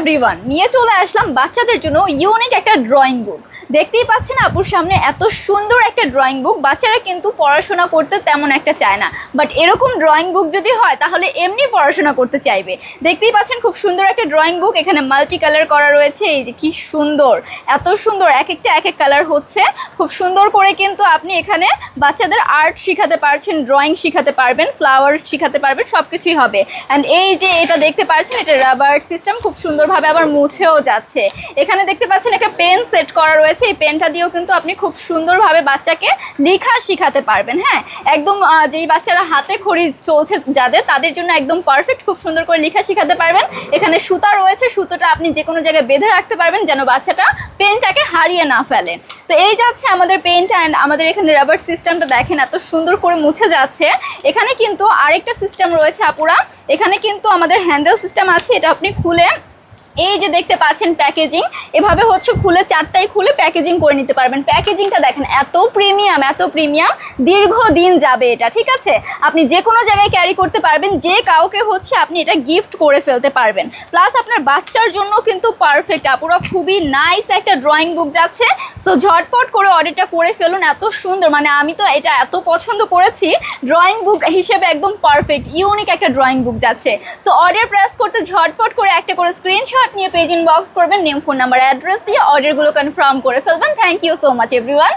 Everyone নিয়ে চলে আসলাম বাচ্চাদের জন্য ইউনিক একটা ড্রয়িং বুক দেখতেই পাচ্ছেন আপুর সামনে এত সুন্দর একটা ড্রয়িং বুক বাচ্চারা কিন্তু পড়াশোনা করতে তেমন একটা চায় না। বাট এরকম ড্রয়িং বুক যদি হয়, তাহলে এমনি পড়াশোনা করতে চাইবে। দেখতেই পাচ্ছেন খুব সুন্দর একটা ড্রয়িং বুক এখানে মাল্টি কালার করা রয়েছে। এই যে কি সুন্দর, এত সুন্দর। এক একটা, এক এক কালার হচ্ছে। খুব সুন্দর করে কিন্তু আপনি এখানে বাচ্চাদের আর্ট শিখাতে পারছেন ড্রয়িং শিখাতে পারবেন ফ্লাওয়ার শিখাতে পারবেন সব কিছুই হবে। অ্যান্ড এই যে এটা দেখতে পাচ্ছেন, এটা রাবার সিস্টেম খুব সুন্দরভাবে আবার মুছেও যাচ্ছে। এখানে দেখতে পাচ্ছেন একটা পেন সেট করা রয়েছে। এই পেনটা দিয়েও কিন্তু আপনি খুব সুন্দরভাবে বাচ্চাকে লেখা শিখাতে পারবেন হ্যাঁ? একদম যেই বাচ্চারা হাতে খড়ি চলছে যাদের, তাদের জন্য একদম পারফেক্ট খুব সুন্দর করে লেখা শিখাতে পারবেন। এখানে সুতা রয়েছে, সুতোটা আপনি যে কোনো জায়গায় বেঁধে রাখতে পারবেন যেন বাচ্চাটা পেনটাকে হারিয়ে না ফেলে। তো এই যাচ্ছে আমাদের পেনটা অ্যান্ড আমাদের এখানে রাবার সিস্টেমটা দেখেন এত সুন্দর করে মুছে যাচ্ছে। এখানে কিন্তু আরেকটা সিস্টেম রয়েছে আপুরা। এখানে কিন্তু আমাদের হ্যান্ডেল সিস্টেম আছে, এটা আপনি খুলে এই যে দেখতে পাচ্ছেন প্যাকেজিং এভাবে হচ্ছে খুলে চারটাই খুলে প্যাকেজিং করে নিতে পারবেন। প্যাকেজিংটা দেখেন, এত প্রিমিয়াম এত প্রিমিয়াম দীর্ঘদিন যাবে এটা, ঠিক আছে? আপনি যে কোনো জায়গায় ক্যারি করতে পারবেন, যে কাউকে হচ্ছে আপনি এটা গিফট করে ফেলতে পারবেন। প্লাস আপনার বাচ্চার জন্য কিন্তু পারফেক্ট আপুরা খুবই নাইস একটা ড্রয়িং বুক যাচ্ছে। সো ঝটপট করে অর্ডারটা করে ফেলুন, এত সুন্দর। মানে আমি তো এটা এত পছন্দ করেছি ড্রয়িং বুক হিসেবে একদম পারফেক্ট ইউনিক একটা ড্রয়িং বুক যাচ্ছে। তো অর্ডার প্রেস করতে ঝটপট করে একটা করে স্ক্রিনশট নিয়ে পেজ ইনবক্স করবেন নেম ফোন নাম্বার অ্যাড্রেস দিয়ে অর্ডারগুলো কনফার্ম করে ফেলবেন। Thank you so much everyone